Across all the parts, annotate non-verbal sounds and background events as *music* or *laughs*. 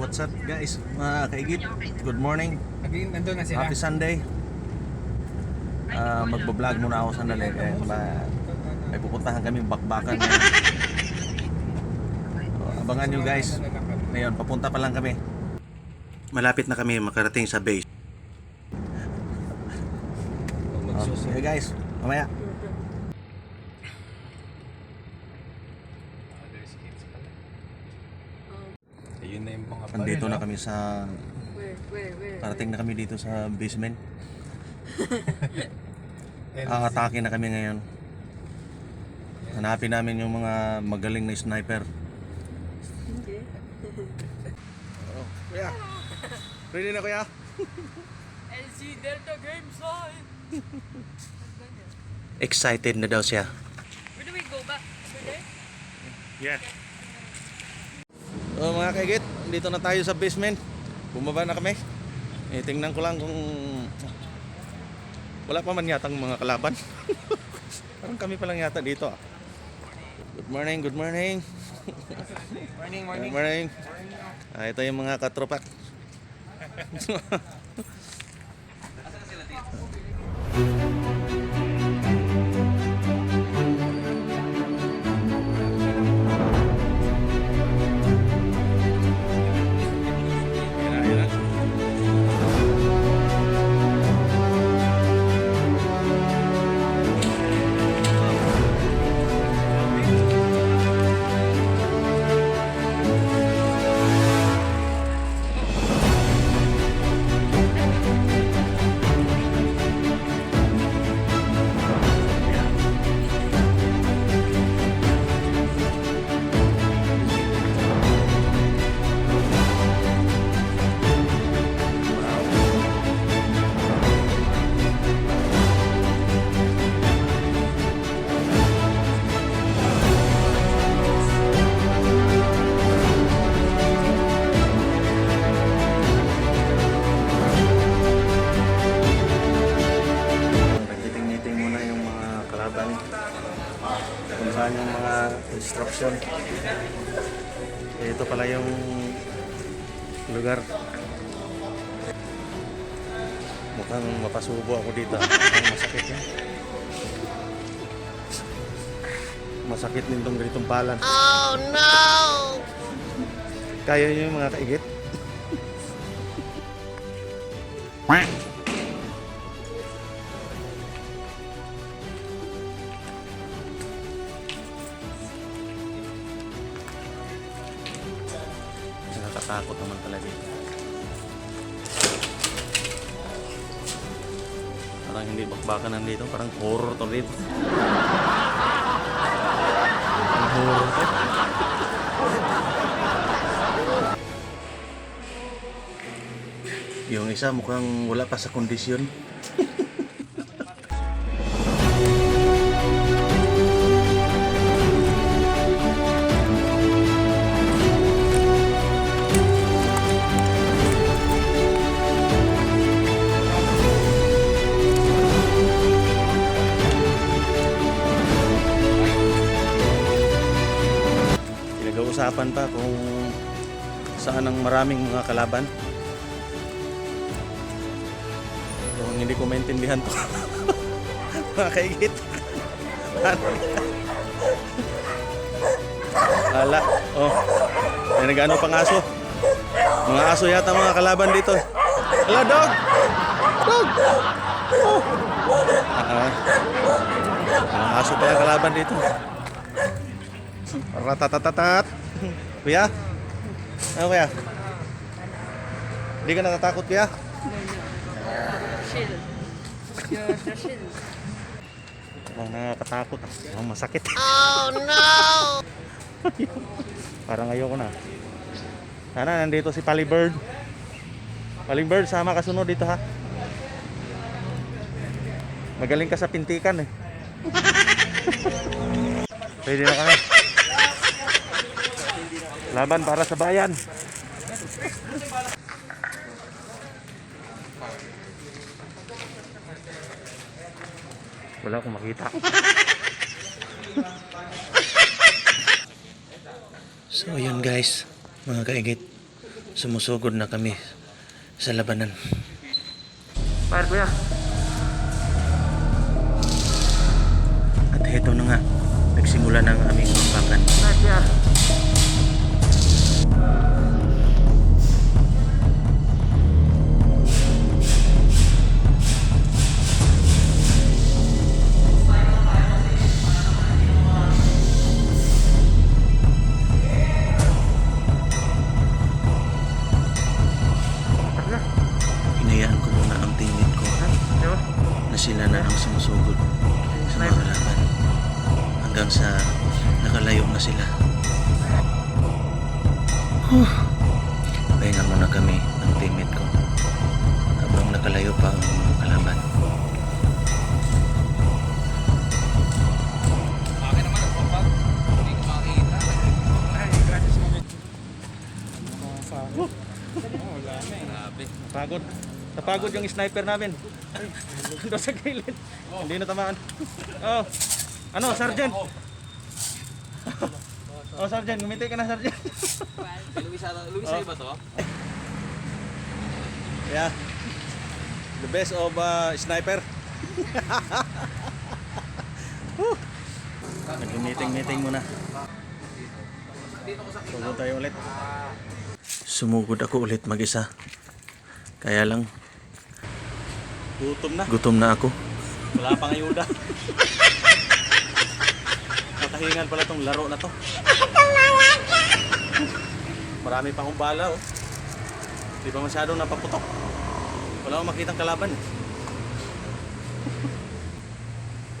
what's up guys? Mga kaigit, good morning. Naging nandun na sila. Happy Sunday. Ah, magbablog muna ako sandali kaya ba, may pupuntahan kami bakbakan. So, *laughs* abangan nyo guys. Ngayon, papunta pa lang kami. Malapit na kami makarating sa base. Oh, okay guys, mamaya. Ayun na yung mga Nandito na kami sa Where, where, where? parating na kami dito sa basement. *laughs* Aatake na kami ngayon. Hanapin namin yung mga magaling na sniper. Hindi. Oh, kuya. Ready na kuya? *laughs* LC Delta Game Sign! Excited na daw siya. Where do we go back? Over there? Yeah. So mga kaigit, dito na tayo sa basement. Bumaba na kami. Eh, tingnan ko lang kung wala pa man yatang mga kalaban. *laughs* Parang kami pa lang yata dito ah. Good morning, good morning. morning, Good morning. morning. Ah, ito yung mga katropa. *laughs* *laughs* Ayan na, Mapasubo ako dito. *laughs* Mukhang masakit yun. Masakit nitong ganitong balan. Oh no! Kaya nyo yung mga kaigit? Nakakatakot naman talaga ito. Parang hindi bakbakan nandito, parang horror to dito. Parang horror to. Yung isa mukhang wala pa sa kondisyon. Pinag-uusapan pa kung saan ang maraming mga kalaban. Kung hindi ko maintindihan to. *laughs* mga kaigit. Ala. Oh. May nag-ano pang aso. Mga aso yata mga kalaban dito. Ala, dog! Dog! Oh. Ah. Mga aso pa yung kalaban dito. Ratatatatat. Kuya? Ano kuya? Hindi ka natatakot kuya? Chill. You're the chill. Parang nakakatakot. Ang masakit. *laughs* Oh no! Parang ayoko na. Sana nandito si Palibird. Palibird, sama ka sunod dito ha. Magaling ka sa pintikan eh. *laughs* Pwede na kami. Laban para sa bayan. Wala akong makita. *laughs* So yun guys, mga kaigit. Sumusugod na kami sa labanan. Fire kuya. At heto na nga, nagsimula na ang sila na ang sumusugod sa mga kalaban. Hanggang sa nakalayo na sila. Huh. Pahinga muna kami ng teammate ko habang nakalayo pa ang mga kalaban. Akin Hindi. Oh. Napagod. Yung sniper namin. Doon sa gilid. Hindi na tamaan. Oh. Ano, Sergeant? oh, Sergeant. Gumiti ka na, Sergeant. Luisa, Luisa Oh. ba to? Yeah. The best of uh, sniper. Nag-meeting-meeting muna. Sugod tayo ulit. Sumugod ako ulit mag-isa. Kaya lang, Gutom na. gutom na ako. Wala pang ayuda. Nakahingal pala tong laro na to. Marami pang kumbala oh. Di ba masyadong napaputok? Wala akong makitang kalaban. eh.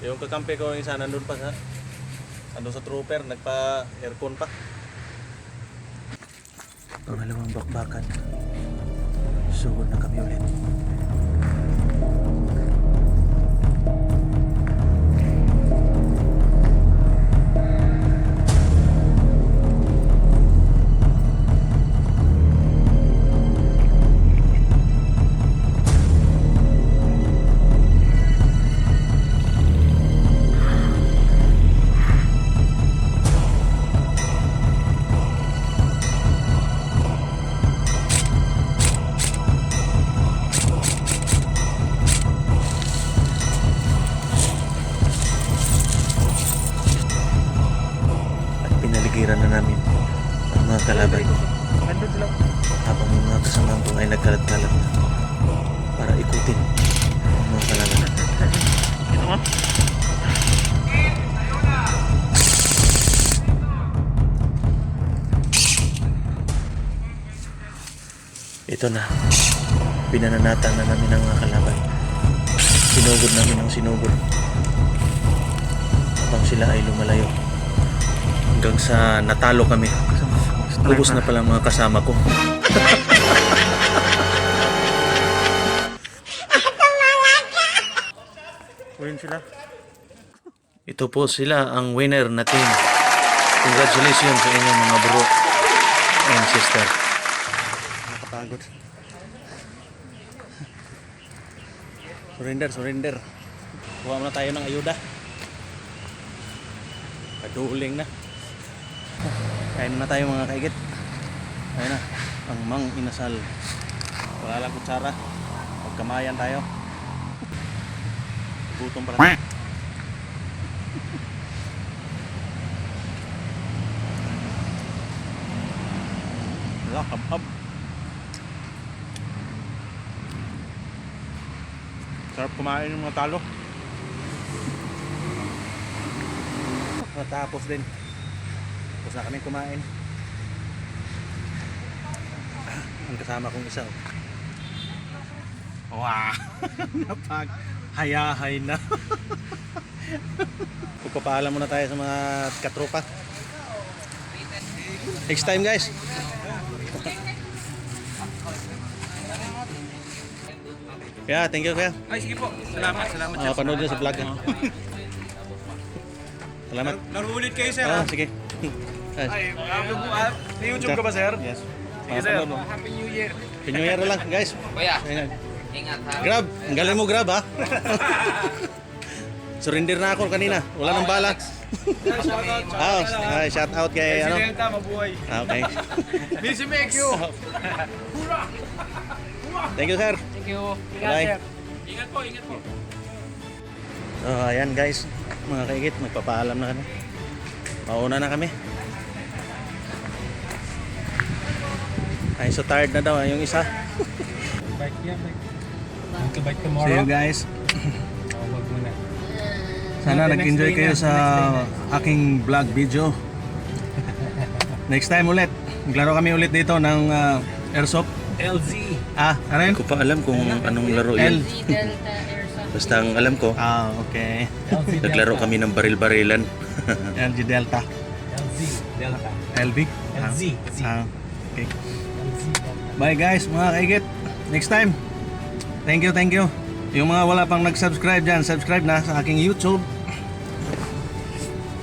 yung kakampi ko yung isa nandun pa sa nandun sa trooper, nagpa aircon pa. Pangalawang bakbakan. Sugod na kami ulit. Ito na. Pinananatan na namin ang kalaban. Sinugod namin ang sinugod. Habang sila ay lumalayo. Hanggang sa natalo kami. Lubos na pala mga kasama ko. Win sila. Ito po sila ang winner na team. Congratulations sa inyong mga bro and sister. Nakapagod. Surrender, surrender. Kuha muna tayo ng ayuda. Paduling na. Kain na tayo mga kaigit. Ayun na, ang mang inasal. Wala lang kutsara. Magkamayan tayo. Gutom pala. Kabab. Sarap kumain ng mga talo. Natapos din. Tapos na kami kumain. Ang kasama kong isa. oh. Wow! *laughs* Napag hayahay na. *laughs* Pagpapaalam muna tayo sa mga katropa. Next time guys. Yeah, thank you kuya. Ay, sige po. Salamat, salamat. Uh, panood nyo sa vlog. *laughs* Salamat. Naruulit kayo, sir. Ah, sige. Ay, Ay, uh, YouTube ka ba, sir? Yes. Sige, sir. Happy New Year. Pinyuyer na lang, guys. Kuya, ingat ha. Grab. Ang galing mo grab, ha? *laughs* Surrender na ako kanina. Wala nang bala. Ah, ah, shout out kay ano? Presidenta, mabuhay. Ah, Okay. *laughs* Busy make you. Thank you, sir. Thank you. Bye. Ingat po, ingat po. So, ayan guys, mga kaigit, magpapaalam na kami. Mauna na kami. Ay, so tired na daw ah, yung isa. Bike yan, bike. Magka-bike See tomorrow. you guys. Oh, wag muna. Sana nag-enjoy kayo na, sa aking vlog video. *laughs* Next time ulit. Maglaro kami ulit dito ng ah, airsoft. LZ. Ah, ano yun? Hindi ko pa alam kung anong laro yun. Z Delta Airsoft. Basta ang alam ko, Ah, okay. LZ *laughs* naglaro Delta. kami ng baril-barilan. *laughs* LG Delta. LZ Delta. LV? Ah, LZ. Ah, okay. LZ Delta. Bye guys, mga kaigit. Next time. Thank you, thank you. Yung mga wala pang nag-subscribe dyan, subscribe na sa aking YouTube.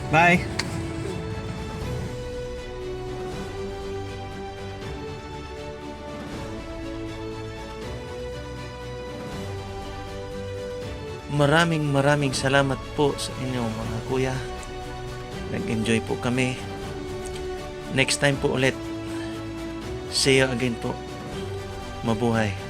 Bye. Maraming maraming salamat po sa inyo mga kuya. Nag-enjoy po kami. Next time po ulit. See you again po. Mabuhay.